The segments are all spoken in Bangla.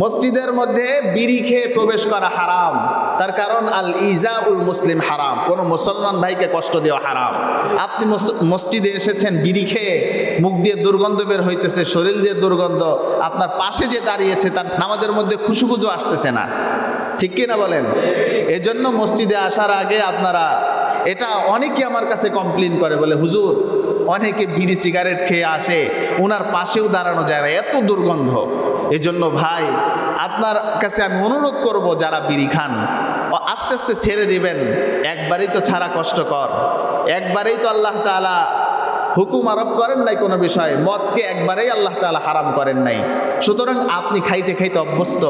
মসজিদের মধ্যে বিড়ি খেয়ে প্রবেশ করা হারাম। তার কারণ আল ইজা উল মুসলিম হারাম। কোন মুসলমান ভাইকে কষ্ট দেওয়া হারাম। আপনি মসজিদে এসেছেন, বিড়ি খেয়ে মুখ দিয়ে দুর্গন্ধ বের হইতেছে, শরীর দিয়ে দুর্গন্ধ, আপনার পাশে যে দাঁড়িয়েছে, তার নামাজের মধ্যে খুশুখুজু আসতেছে না। ঠিক কিনা বলেন? এজন্য মসজিদে আসার আগে আপনারা এটা অনেকে আমার কাছে কমপ্লেন করে, বলে, হুজুর, অনেকে বিড়ি সিগারেট খেয়ে আসে ওনার পাশেও দাঁড়ানো যায় না, এত দুর্গন্ধ। এজন্য ভাই, আপনার কাছে আমি অনুরোধ করব যারা বিড়ি খান আস্তে আস্তে ছেড়ে দিবেন, একবারেই তো ছাড়া কষ্টকর। একবারেই তো আল্লাহ তালা হুকুম আরোপ করেন নাই কোনো বিষয়, মদকে একবারেই আল্লাহ তালা হারাম করেন নাই। সুতরাং আপনি খাইতে খাইতে অভ্যস্ত।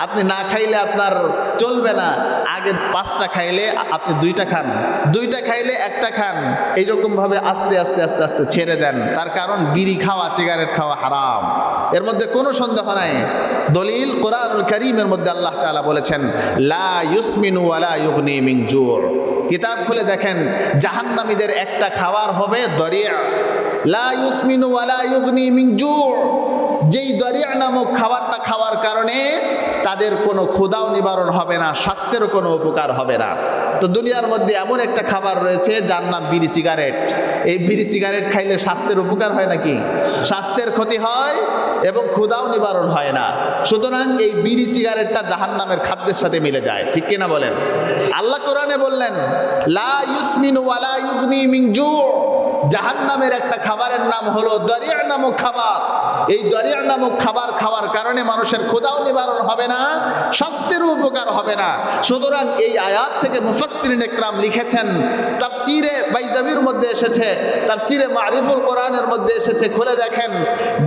আপনি না খাইলে আপনার চলবে না। আগে পাঁচটা খাইলে আপনি দুইটা খান। দুইটা খাইলে একটা খান। এইরকম ভাবে আস্তে আস্তে আস্তে আস্তে ছেড়ে দেন। তার কারণ বিড়ি খাওয়া, সিগারেট খাওয়া হারাম। এর মধ্যে কোনো সন্দেহ নাই। দলিল কোরআনুল করিমের মধ্যে আল্লাহ তাআলা বলেছেন, লা ইউসমিনু মিন কিতাব খুলে দেখেন, জাহান্নামীদের একটা খাবার হবে দরিয়া। লা ইউসমিনু ওয়ালা ইউগনি জুর। যেই দরিয়া নামক খাবারটা খাওয়ার কারণে তাদের কোনো ক্ষুদাও নিবারণ হবে না, স্বাস্থ্যেরও কোনো উপকার হবে না। তো দুনিয়ার মধ্যে এমন একটা খাবার রয়েছে যার নাম বিড়ি সিগারেট। এই বিড়ি সিগারেট খাইলে স্বাস্থ্যের উপকার হয় নাকি? স্বাস্থ্যের ক্ষতি হয় এবং ক্ষুদাও নিবারণ হয় না। সুতরাং এই বিড়ি সিগারেটটা জাহান নামের খাদ্যের সাথে মিলে যায়, ঠিক কিনা বলেন? আল্লাহ কোরআনে বললেন, লা ইউসমিন ওয়ালা ইউগনি মিন জু' জাহান নামের একটা খাবারের নাম হলো দরিয়া নামক খাবার। এই দরিয়া নামক খাবার খাওয়ার কারণে মানুষের ক্ষুদাও নিবারণ হবে না স্বাস্থ্যের উপকার হবে না। সুতরাং এই আয়াত থেকে মুফাসসিরিন একরাম লিখেছেন, তাফসিরে বাইজাবির মধ্যে এসেছে, তাফসিরে মারিফুল কোরআনের মধ্যে এসেছে, খুলে দেখেন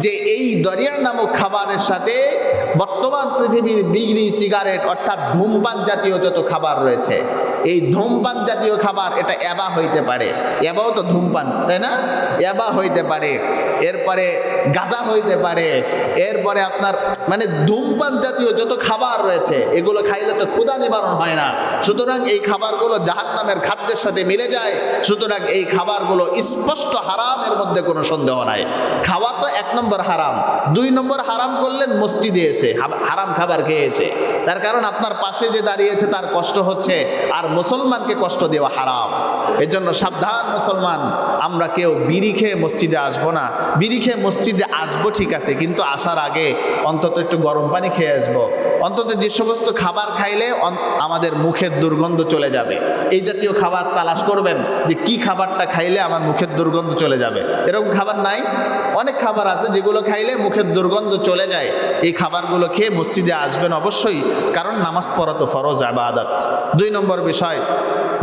যে এই দরিয়া নামক খাবারের সাথে বর্তমান পৃথিবীর বিগড়ি সিগারেট অর্থাৎ ধূমপান জাতীয় যত খাবার রয়েছে এই ধূমপান জাতীয় খাবার এটা অ্যাবা হইতে পারে। অ্যাবাও তো ধূমপান, তাই না? অ্যাবা হইতে পারে, এরপরে গাঁজা হইতে পারে, এরপরে আপনার মানে ধূমপান জাতীয় যত খাবার রয়েছে, এগুলো খাইলে তো ক্ষুধা নিবারণ হয় না। সুতরাং এই খাবারগুলো জাহান নামের খাদ্যের সাথে মিলে যায়, সুতরাং এই খাবারগুলো স্পষ্ট হারামের মধ্যে কোনো সন্দেহ নাই। খাওয়া তো এক নম্বর হারাম, দুই নম্বর হারাম করলেন মসজিদে এসে হারাম খাবার খেয়ে এসে। তার কারণ আপনার পাশে যে দাঁড়িয়েছে তার কষ্ট হচ্ছে, আর মুসলমানকে কষ্ট দেওয়া হারাম। এর জন্য সাবধান মুসলমান, আমরা কেউ বিড়ি খেয়ে মসজিদে আসব না। বিড়ি খেয়ে মসজিদে আসব ঠিক আছে, কিন্তু আসার আগে অন্তত একটু গরম পানি খেয়ে আসব। অন্তত যে সমস্ত খাবার খাইলে আমাদের মুখের দুর্গন্ধ চলে যাবে। এই জাতীয় খাবার তালাশ করবেন যে কি খাবারটা খাইলে আমার মুখের দুর্গন্ধ চলে যাবে। এরকম খাবার নাই। অনেক খাবার আছে যেগুলো খাইলে মুখের দুর্গন্ধ চলে যায়। এই খাবারগুলো খেয়ে মসজিদে আসবেন অবশ্যই, কারণ নামাজ পড়া তো ফরজ, আবাদাত। দুই নম্বর বিষয়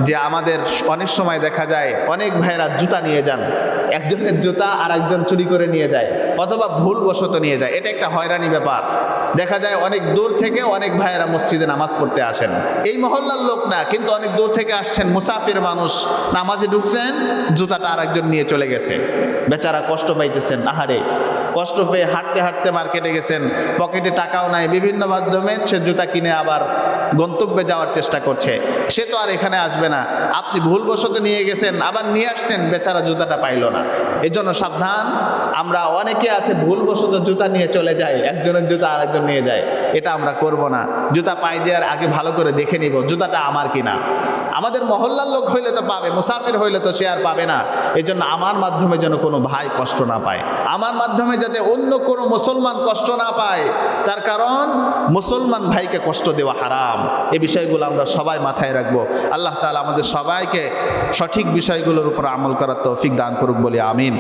যে আমাদের অনেক সময় দেখা যায় অনেক ভাইয়েরা জুতা নিয়ে যান। একজনের জুতা আর একজন চুরি করে নিয়ে যায় অথবা ভুলবশত নিয়ে যায়। এটা একটা হয়রানি ব্যাপার। দেখা যায় অনেক দূর থেকে অনেক ভাইয়েরা মসজিদে নামাজ পড়তে আসেন। এই মহল্লার লোক না, কিন্তু অনেক দূর থেকে আসছেন মুসাফির মানুষ। নামাজে ঢুকছেন, জুতাটা আর একজন নিয়ে চলে গেছে। বেচারা কষ্ট পাইতেছেন, আহারে। কষ্ট পেয়ে হাঁটতে হাঁটতে মার্কেটে গেছেন। পকেটে টাকাও নাই। বিভিন্ন মাধ্যমে সে জুতা কিনে আবার গন্তব্যে যাওয়ার চেষ্টা করছে। সে তো আর এখানে আসবে না। আপনি ভুলবশত নিয়ে গেছেন, আবার নিয়ে আসছেন, বেচারা জুতাটা পাইলো না। এই জন্য সাবধান। আমরা অনেকে আছে, ভুলবশত জুতা নিয়ে চলে যায় একজনের জুতা আরেকজন নিয়ে যায়। এটা আমরা করব না। জুতা পাই দেওয়ার আগে ভালো করে দেখে নিব, জুতাটা আমার কিনা। আমাদের মহল্লার লোক হইলে তো পাবে, মুসাফির হইলে তো সে আর পাবে না। এই জন্য আমার মাধ্যমে যেন কোনো ভাই কষ্ট না পায়। আমার মাধ্যমে যাতে অন্য কোনো মুসলমান কষ্ট না পায়, তার কারণ মুসলমান ভাইকে কষ্ট দেওয়া হারাম। এ বিষয়গুলো আমরা সবাই মাথায় রাখব। আল্লাহ তালা আমাদের সবাইকে সঠিক বিষয়গুলোর উপর আমল করার তৌফিক দান করুক বলে, আমিন।